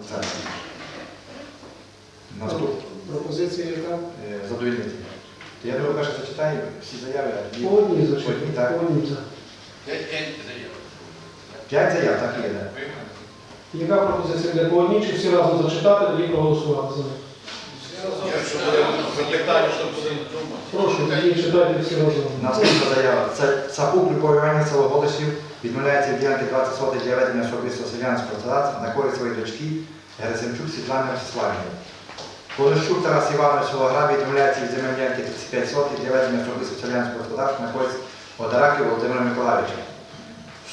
експлуатації. Наступ Пропозиція яка? е, задовільнити. То Я думаю, перше зачитаю всі заяви, а тоді По одній по зачитати. так. По одній за. П'ять заяв. П'ять заяв, так є. да. Яка пропозиція йде по одній, чи всі разом зачитати, тоді проголосувати за них? Якщо буде запитання, що. Прошу, читайте всі разом. Наступна заява. Це Любов Іванівна село відмовляється від ділянки 20 сотих для ведення особистого селянського господарства на користь своєї дочки Герасимчук Світлани Ростиславівни. Полищук Тарас Іванович село відмовляється від земель ділянки 35 сотих для ведення особистого селянського господарства на користь Одараки Володимира Миколаївича.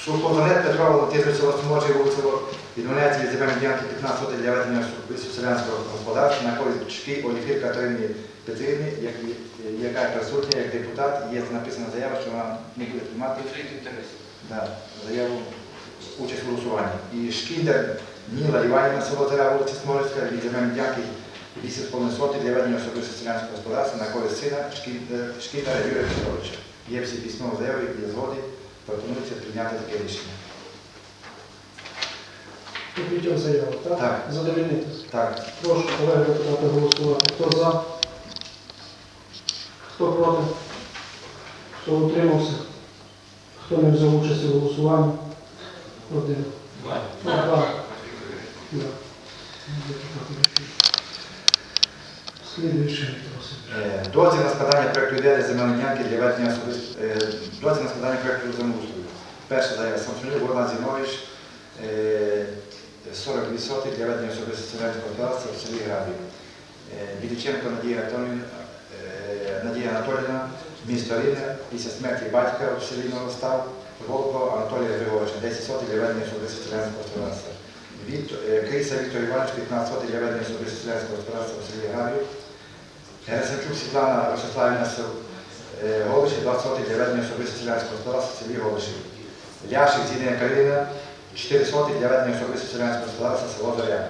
Сухозанет Петро Валентинович село Сморжі вулицево відмовляється від земель ділянки 15 сотих для ведення особистого селянського господарства на користь дочки Оліфір Катерині Петрівні, як- яка присутня як депутат, є написана заява, що вона не буде приймати да, заяву участь у голосуванні. І Шкіндер Ніла Іванівна село Заря, вулиця Смолицька, від земельної ділянки 8,5 сотих для ведення особисто селянського господарства на користь сина Шкіндера Юрія Петровича. Є всі письмові заяви і згоди, пропонується прийняти таке рішення. П'ятьох заявах, так? Так. Задовільнити. Так, Прошу колеги депутати голосувати. Хто за? Хто проти? Хто утримався? Хто не взяв участь у голосуванні? Один. Два. Два. Да. Слідуючий. Е, Дозвіл на складання проєкту ідеї земельної ділянки для ведення особисто дозвіл на складання проєкту землеустрою. Перша заява Самсонів Богдан Зінович, е, 42 соти для ведення особисто селянського господарства в селі Грабів. Е, Біліченко Надія е, Надія Анатоліївна, місто Рівне, після смерті батька в селі Новостав, Волкова Анатолія Григоровича, 10 сотих для ведення особисто селянського господарства. Е, Криса Віктор Іванович, 15 сотих для ведення особисто селянського господарства в селі Грабів. Герасимчук Світлана Ростиславівна Голиші, 20 сотих для ведення особисто селянського господарства в селі Голиші. Ляшик Зінія Каліна, 4 сотих для ведення особисто селянського господарства село Зоря.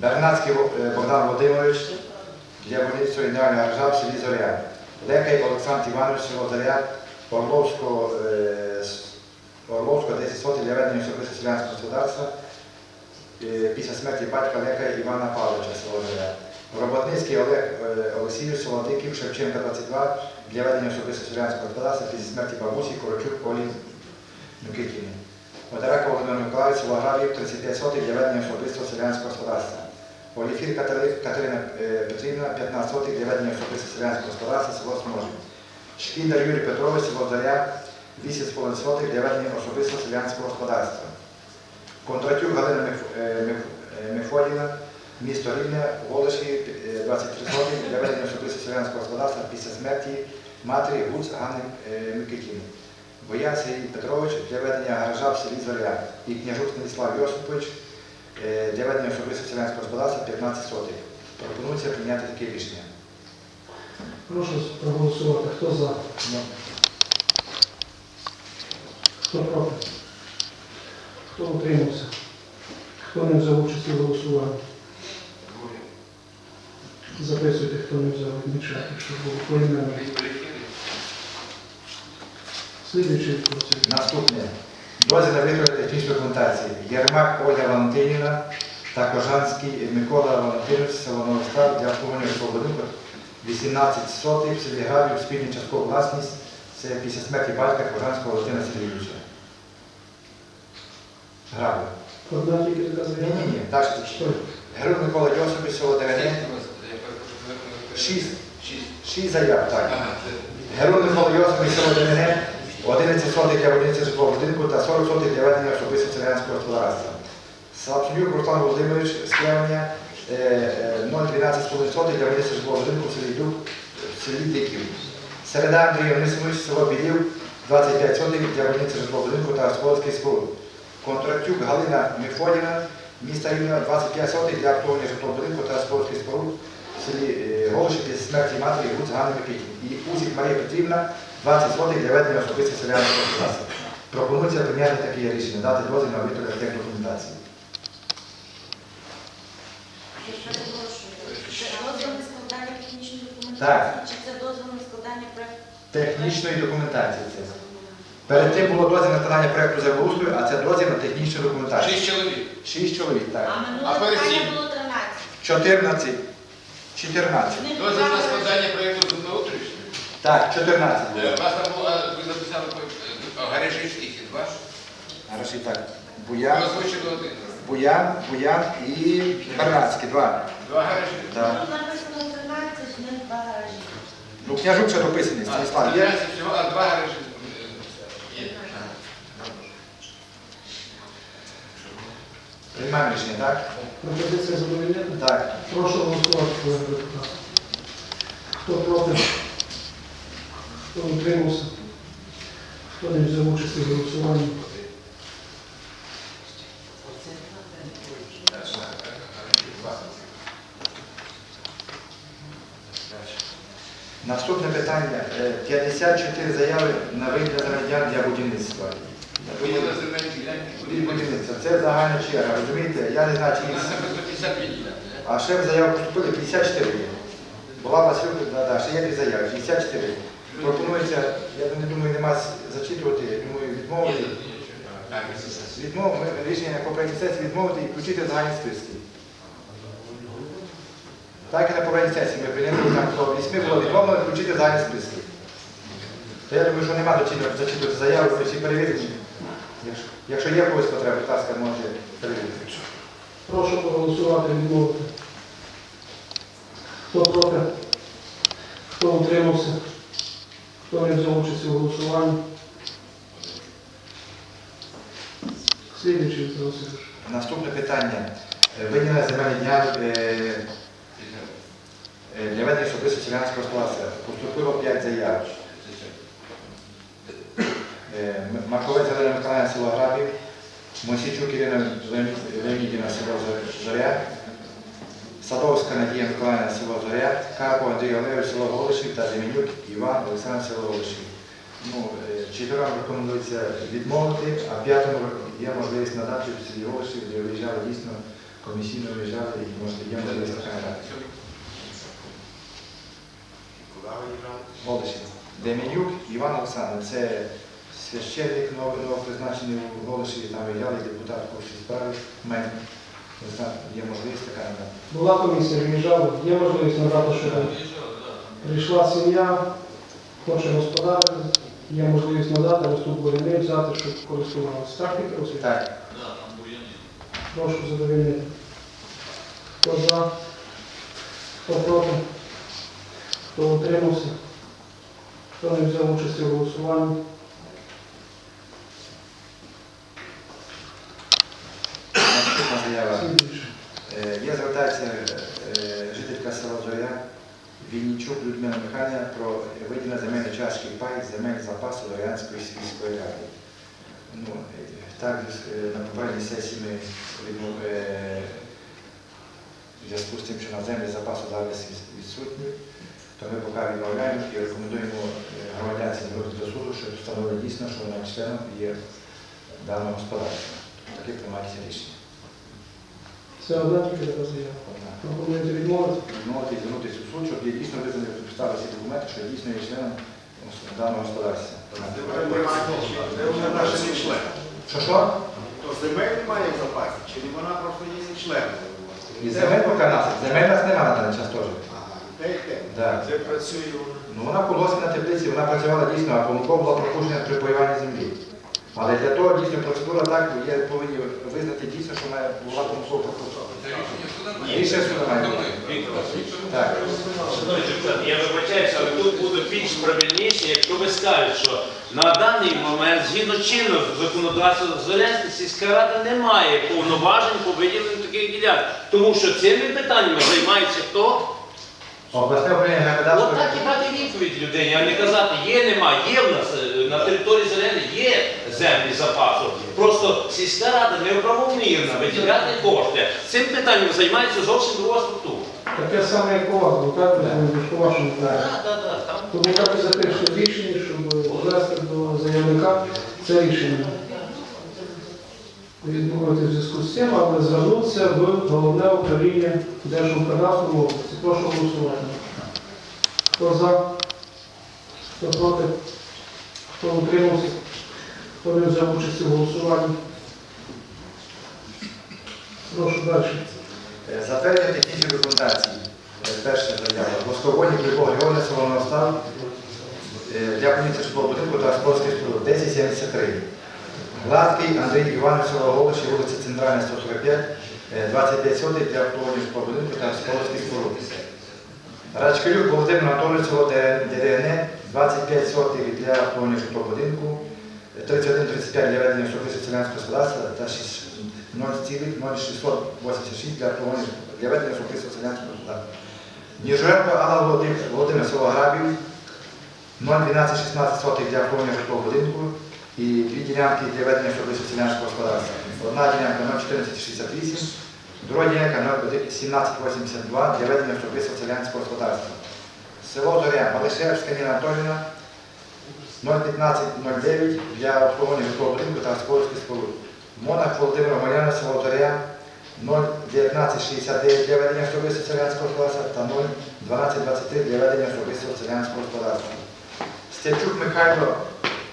Бернацький е, Богдан Володимирович для будівництва ідеального гаража в селі Зоря. Лекай Олександр Іванович, село Зоря, Орловського, е, Орловського 10 сотих для ведення особисто селянського господарства е, після смерті батька Лека Івана Павловича село Зоря. Роботницький Олег е, Олексійович Солодиків, Шевченка 22 для ведення особисто селянського господарства після смерті бабусі Корочук Олі Микитіни. Одарака Володимир Миколаївич, село Гравів, 35 сотих для ведення особистого селянського господарства. Оліфір Катерина е, Петрівна, 15 сотих для ведення особисто селянського господарства, село Сможі. Шкіндар Юрій Петрович, село Заря, 8,5 сотих для ведення особистого селянського господарства. Кондратюк Галина Меф- е, Мефодіна, місто Рівне, Голиші, е, 23 сотих для особисто селянського господарства після смерті матері Гуц Ганни е, Микитіни. Боян Сергій Петрович для ведення гаража в селі Зоря і княжук Станіслав Йосипович для ведення особисто селянського господарства 15 сотих. Пропонується прийняти таке рішення. Прошу проголосувати. Хто за? Ну, Хто проти? Хто утримався? Хто не взяв участь у голосуванні? Записуйте, хто не взяв відмічати, щоб було поіменно. Слідуючий просить. Наступне. Дозвіл на виготовлення технічної документації. Єрмак Ольга Валентинівна та Кожанський Микола Валентинович, село Новостав для обслуговування будинку 18 сотих в селі Гравів, спільна часткова власність. Це після смерті батька Кожанського Валентина Сергійовича. Гравів. Одна тільки Ні, ні, ні, далі. Що? Герой Микола Йосипович, село Дерене. Шість. Шість. Заяв, так. Герой Микола Йосипович, село Дерене. 11 сотих для будівництва житлового будинку та 40 сотих для ведення особисто селянського господарства. Салапшинюк Руслан Володимирович з Клевня, е, е, 0,12 сотих для будівництва житлового будинку в селі Дуб, в селі Диків. Середа Андрій Онисимович, село Білів, 25 сотих для будівництва житлового будинку та господарських споруд. Контрактюк Галина Мефодіна, міста Рівна, 25 сотих для обслуговування житлового будинку та господарських споруд в селі е, Голоші після смерті матері Гуц Ганни Микитін. І Узік Марія Петрівна, 20 злотих для ведення особисто селянського господарства. Пропонується прийняти таке рішення, дати дозвіл на на складання технічної Так. документації, чи це дозвіл на складання проекту? Технічної документації це. Перед тим було дозвіл на складання проєкту землеустрою, а це дозвіл на технічну документацію. Шість чоловік. Шість чоловік, так. А А минуле перед питання було 13. 14. 14. Дозвіл на складання проєкту. Так, 14 Е, було. У вас там було, е, ви написали е, гаражі скільки? Два? Хороші так. Ви Буян, озвучили один. Буян, Буян і Гарнацький, два. Два гаражі. Так. Тут написано 13, в них два гаражі. Ну, княжук ще дописаний, Станіслав є. 13 всього, а два гаражі е, є. Приймаємо рішення, так? Пропозиція задовольнити? Так. Прошу голосувати. Хто проти? Хто утримався? Хто не взяв участь у голосуванні? Наступне питання. Е, 54 заяви на виїзд громадян для будівництва. Будівництва. Це загальна черга, розумієте? Я не знаю, чи У нас їх... написано 52 ділянки. А ще в заяву поступили 54 є. Була Василь, да, да, ще є дві заяви, 54. Пропонується, я не думаю, нема зачитувати, я думаю, відмовити. Так, Відмов, рішення на попередній сесії відмовити і включити в загальні списки. Так і на попередній сесії ми прийняли там про вісьми було відмовлено включити в загальні списки. То я думаю, що нема доцільно зачитувати заяву, вони всі перевірені. Якщо, якщо є когось потреба, будь ласка, може перевірити. Прошу проголосувати відмовити. Хто проти? Хто утримався? Хто не взяв участь у голосуванні? Слідуючий Віктор Наступне питання. Е, Виділення земельних ділянок е, е, для ведення особисто селянського господарства. Поступило 5 заяв. Маковець Галина Миколаївна, село Грабів, Мосійчук Ірина Леонід- Леонідівна, село Зо- Зоря, Садовська Надія Миколаївна, село Зоря, Карпов Андрій Олегович, село Голишів та Демінюк Іван Олександр, село Голишів. Ну, е, чотирьом рекомендується відмовити, а п'ятому є можливість надати в селі Голишів, де виїжджали дійсно, комісійно виїжджали і може, є можливість така надати. Голишів. Демінюк Іван Олександр, це священник новий новопризначений у Голишеві, там виїжджали депутат по всій справі. Не знаю, є можливість така надати. Була комісія, виїжджала, є можливість надати, що там прийшла сім'я, хоче господарити, є можливість надати, ось тут взяти, щоб користувалися. Так, Васильович? Так, Прошу задовольнити. Хто за? Хто проти? Хто утримався? Хто не взяв участь у голосуванні? наступна заява. Е, Є звертається е, жителька села Зоря Віннічук Людмила Михайлівна про виділення земельної частки пай земель запасу Зорянської сільської ради. Ну, е, так, на попередній сесії ми в зв'язку з тим, що на землі запасу зараз відсутні, то ми поки відмовляємо і рекомендуємо громадянці звернути до суду, щоб встановили дійсно, що вона членом є даного господарства. Таке приймається рішення. Це одна тільки заява. Одна. Пропонуєте відмовити? відмовити і звернутися у суд, щоб є дійсно визнані підстави всі документи, що я дійсно є членом даного господарства. Це вже наше не член. Що що? То земель немає в запасі, чи вона просто є не членом? І земель поки нас. Земель нас немає на даний час теж. Те й те. Да. Де працює вона? Ну вона в колгоспі на теплиці, вона працювала дійсно, а помилково була пропущена при поюванні землі. Але для того дійсно процедура так, є повинні визнати дійсно, що вона була помилково пропущена. Рішення суда має. Має бути. Так. Шановні депутати, я вибачаюся, але тут буде більш правильніше, якщо ви скажете, що на даний момент, згідно чинного законодавства, Зеленська сільська рада не має повноважень по виділенню таких ділянок. Тому що цими питаннями займається хто? Обласне управління От геокадастру. так і дати відповідь людині, а не казати, є, нема, є в нас е, на території зелені, є землі запасу. Просто сільська рада неправомірна виділяти кошти. Цим питанням займається зовсім друга структура. Таке саме, як у вас, було, так? По вашому. Так, так, так. Тому так і запишете рішення, щоб внести до заявника це рішення. Відмовити в зв'язку з цим, але звернутися в головне управління Держукргазу в області. Прошу голосувати. Хто за? Хто проти? Хто утримався? Хто не взяв участь у голосуванні? Прошу далі. Е, Затвердження технічної документації. Е, Перша заява. Восководні Клюбо Георгія Солоного став для поліції житлового будинку та спортських споруд 1073. Гладкий Андрій Іванович Сологович, вулиця Центральна, 145, е, 25 сотих для обслуговування житлового будинку та спортських споруд. Рачкалюк Володимир Анатолійович, ДДН, 25 сотих для обслуговування житлового будинку, 31-35 для ведення особистого селянського господарства та 0,0686 для для ведення особистого селянського господарства. Ніженко Алла Володимир, село Грабів, 0,12-16 сотих для обслуговування житлового будинку і дві ділянки для ведення особистого селянського господарства. Одна ділянка 0,1468, друга ділянка 0,1782 для ведення особистого селянського господарства. Село Зоря, Малишевська Ніна Анатоліївна, 01509 для обслуговування житлового будинку та господарських. Монах Володимир Омеляна, село Зоря, 01969 для ведення особистого селянського господарства та 01223 для ведення особистого селянського господарства. Стячук Михайло,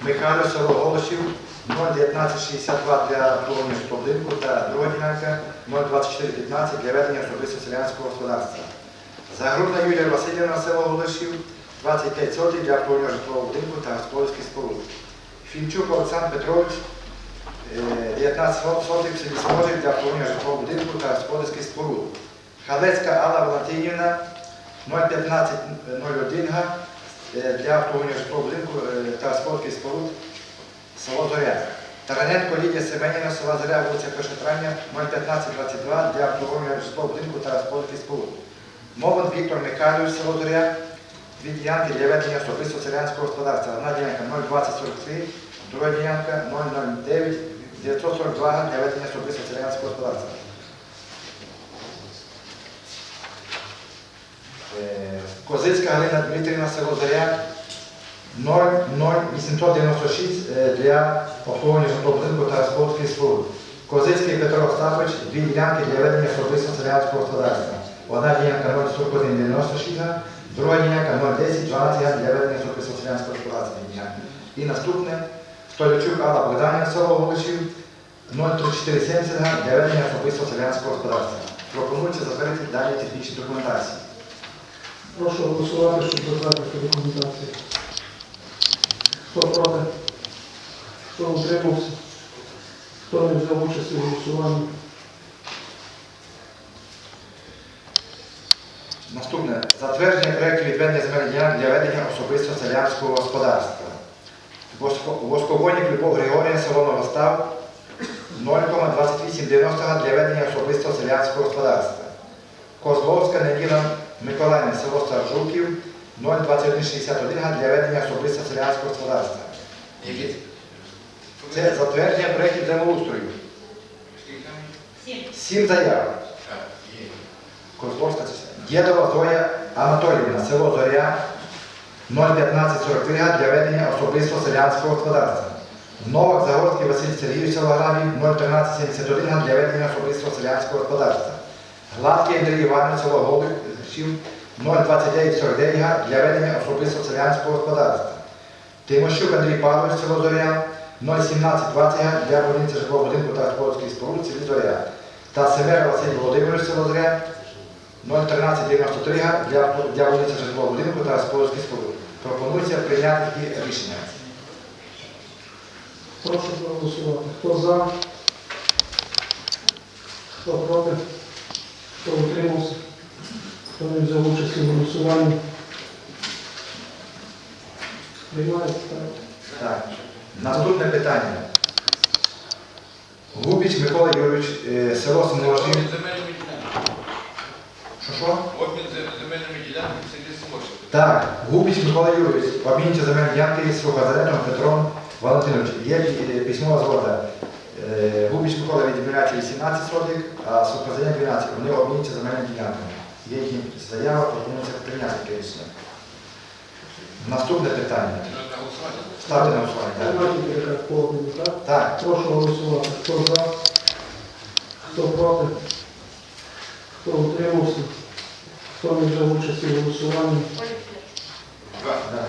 Михайло село Голошів, 01962 для обслуговування житлового та друга ділянка 02415 для ведення особистого селянського господарства. Загрудна Юлія Васильівна, село Голошів, 25 сотень для обслуговування житлового будинку та господарських споруд. Фінчук Олександр Петрович, е, 19 сотих в селі Сможик для обслуговування житлового будинку та господарських споруд. Халецька Алла Валентинівна, 01501 га е, для обслуговування житлового будинку е, та господарських споруд село Зоря. Тараненко Лідія Семенівна, села Зоря, вулиця Пешетрання, 01522 для обслуговування житлового будинку та господарських споруд. Мовин Віктор Михайлович, село Зоря, дві ділянки для ведення особистого селянського господарства. Одна ділянка 02043, друга ділянка 009 942 для ведення особистого селянського господарства. Е, Козицька Галина Дмитрівна, село Заря, 00896 е, для обслуговування житлового та господарських споруд. Козицький Петро Остапович, дві ділянки для ведення особистого селянського господарства. Одна ділянка 04196, друга ділянка 010 12 для ведення особистого селянського І наступне Столячук Алла Богданівна, село Голишів, 03470 для ведення господарства. Пропонується затвердити дані технічні документації. Прошу голосувати, щоб затвердити документацію. Хто проти? Хто утримався? Хто не взяв участь у голосуванні? Наступне затвердження проєкту відведення земельних ділянок для ведення особистого селянського господарства. Воско- Восковольник Любов Григорія, село Новостав, 0,2890 для ведення особистого селянського господарства. Козловська Неділа Миколаївна, село Старжуків, 02161 для ведення особистого селянського господарства. Це затвердження проєктів землеустрою. Сім. Заяв. Козловська це Дєдова Зоя Анатоліївна, село Зоря, 01543 для ведення особистого селянського господарства. Новак Загорський Василь Сергійович село Грабів, 01371 для ведення особистого селянського господарства. Гладкий Андрій Іванович, село Голишів, 02949 для ведення особистого селянського господарства. Тимощук Андрій Павлович, село Зоря, 01720 для будівництва житлового будинку та господарських споруд, селі Зоря. Та Семер Василь Володимирович, село Зоря, 01393 для, для вулиці житлового будинку та господарських споруд. Пропонується прийняти такі рішення. Прошу проголосувати. Хто за? Хто проти? Хто утримався? Хто не взяв участь у голосуванні? Приймається так. Наступне питання. Губіч Микола Юрійович, е, село Сможі. Обмін земельними ділянками. Що що? Обмін зем- земельними ділянками в селі Сморщик. Так, Губіч Микола Юрійович, обмінюється земельні ділянки з Сухозеленим Петром Валентиновичем. Є е, письмова згода. Е, Губіч Микола відміряється 18 сотих, а Сухозелен 12. Вони обмінюються земельними ділянками. Є їхня заява, пропонується прийняти таке рішення. Наступне питання. Ставте на голосування. Так. Прошу голосувати. Хто за? Хто проти? Хто утримався? Хто не взяв участь у голосуванні? Так.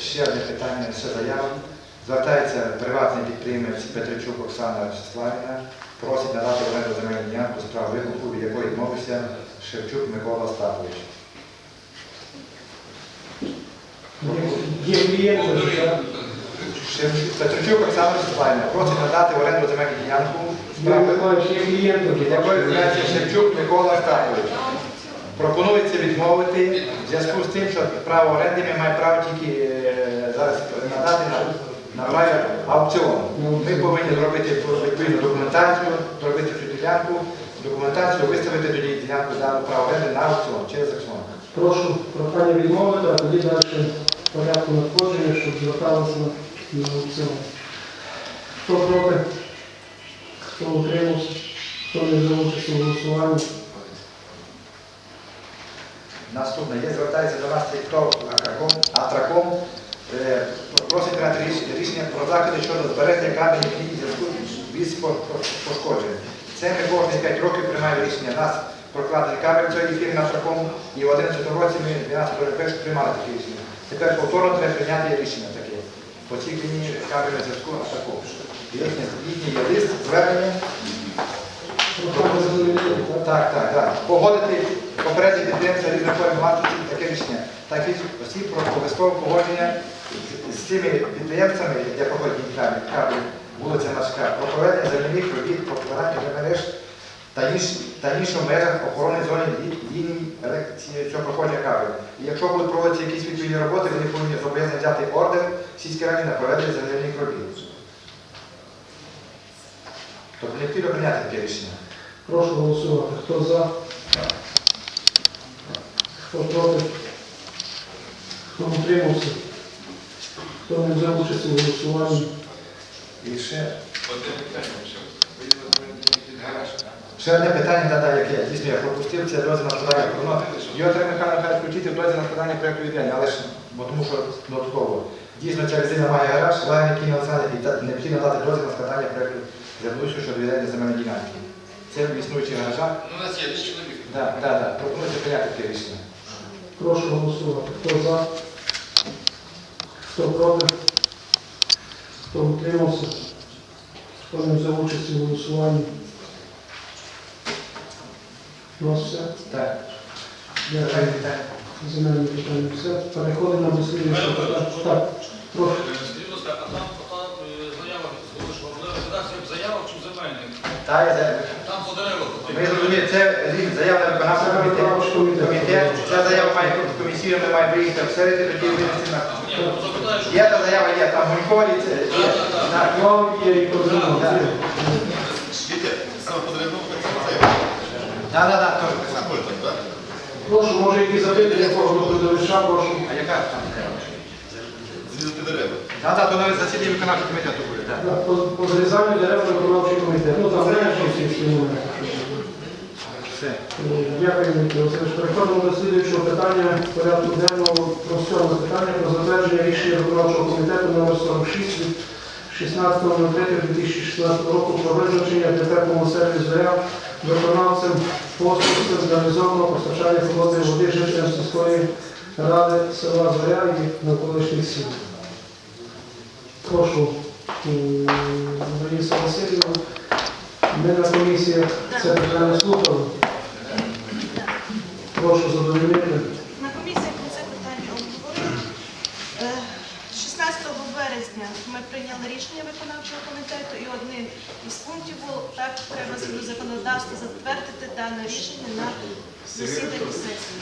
ще одне питання, ще заява. Звертається приватний підприємець Петричук Оксана Вячеславівна, просить надати в оренду земельну ділянку з прав викупу, від якої відмовився Шевчук Микола Остапович. Є так? Петричук Оксана Вячеславівна просить надати в оренду земельну ділянку з Юрій прав Миколаївич, є клієнти. від якої відмовився Шевчук Микола Остапович. Пропонується відмовити в зв'язку з тим, що право оренди ми маємо право тільки е, зараз надати на, на праві аукціон. Ми повинні зробити відповідну документацію, зробити цю ділянку, документацію, виставити тоді ділянку дану право оренди на аукціон через аукціон. Прошу прохання відмовити, а тоді далі порядку надходження, щоб зверталися на на аукціон. Хто проти? Хто утримався? Хто не взяв участь у голосуванні? Наступне є, звертається до нас Тіктов Атраком, е, просить прийняти ріш- рішення про заходи щодо збереження кабелів і зв'язку від по- по- Це ми кожні 5 років приймаємо рішення. Нас прокладений кабель цієї фірми Атраком, і в 11 році ми 12 років приймали таке рішення. Тепер повторно треба прийняти рішення таке. По цій лінії кабельного зв'язку Атраком. Їхнє їхній є лист, звернення. Так? Так, так. Погодити попередні підприємства різної форми власності таке рішення. Так і осіб про обов'язкове погодження з- цими підприємствами, де проходять кабель, вулиця Машка, про проведення земляних робіт, про вкладання мереж та інш, та інших в межах охорони зони лі- ліній елек- цього проходження кабелю. І якщо будуть проводитися якісь відповідні роботи, вони повинні зобов'язані взяти ордер сільській раді на проведення земляних робіт. Тобто необхідно прийняти таке рішення. Прошу голосувати. Хто за? Хто проти? Хто утримався? Хто не взяв участь у голосуванні? І ще Ще одне питання, да, да, яке дійсно я пропустив, це дозвіл на складання воно. Його треба Михайло Михайлович включити в дозвіл на складання проєкту відділення, але ж, бо тому що додатково. Дійсно, ця людина має гараж, лагерний який національний, і та- необхідно дати дозвіл на складання проєкту землеустрою щодо відділення земельної ділянки. Це в існуючих гаражах. Ну, у нас є чоловік. Да, да, да. Пропонується прийняти таке рішення. Прошу голосувати. Хто за? Хто проти? Хто утримався? Хто не взяв участь у голосуванні? У все. Так. Дякую. Питання, питання. Питання все. Переходимо до слідчого. Так, прошу. Скажіть, будь ласка, а там та е, заява, коли ж була редакція в заявах чи в земельних? Та я за- Там по деревах. Ми зрозуміли, це рік заява на виконавчий комітет. Комітет. Ця заява має бути комісійно, ми маємо виїхати в середу, тоді винести на. Ні, ну запитаю, що Є та заява, є, там Гунькові, це є. Так. Вам є і координати. Вітя, саме подрядного так само заяву. Так, так, так, теж. Так? Прошу, може якісь запитання кожного доповідача, прошу. А яка ж там заява? Зрізати дерева. Так, так, то навіть засідання виконавчого комітету буде, так. На- По, по зрізанню дерев виконавчий комітет. Ну там що всі всі моменти. Все. Дякую, Дмитро Васильович. Переходимо до слідуючого питання порядку денного про сьоме питання про затвердження рішення виконавчого комітету номер 46 від 16.03.2016 року про визначення ДП «Комунсервіс Зоря» виконавцем послуг централізованого постачання холодної води жителям сільської ради села Зоря і навколишніх сіл. Прошу, Раїса Васильівна. Ми на комісіях це питання слухали. Прошу задовольнити. На комісіях ми це питання обговорили. Е, 16 березня ми прийняли рішення виконавчого комітету і одним із пунктів було так треба згідно законодавства затвердити дане рішення на засіданні сесії.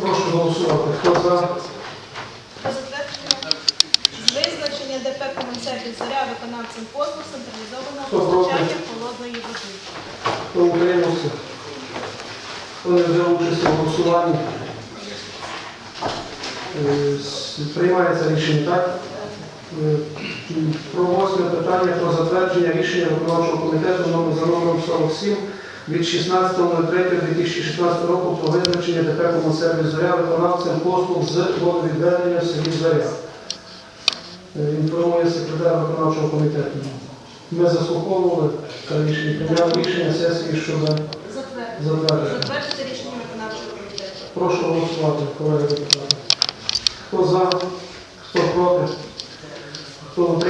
Прошу голосувати. Хто за? Про затвердження визначення ДП «Комунсервіс Зоря» виконавцем послуг централізованого Хто проти? постачання холодної води. Хто утримався? Хто не взяв участь у голосуванні? Е, с- Приймається рішення, так? Про восьме питання про затвердження рішення виконавчого комітету номер за номером 47 від 16.03.2016 року про визначення ДП «Комунсервіс Зоря» виконавцем послуг з водовідведення в селі Зоря. Е, Інформує секретар виконавчого комітету. Ми заслуховували та рішення, прийняли рішення сесії щодо затвердження. Затвердити рішення виконавчого комітету. Прошу голосувати, колеги депутати. Хто за, хто проти, хто утримався?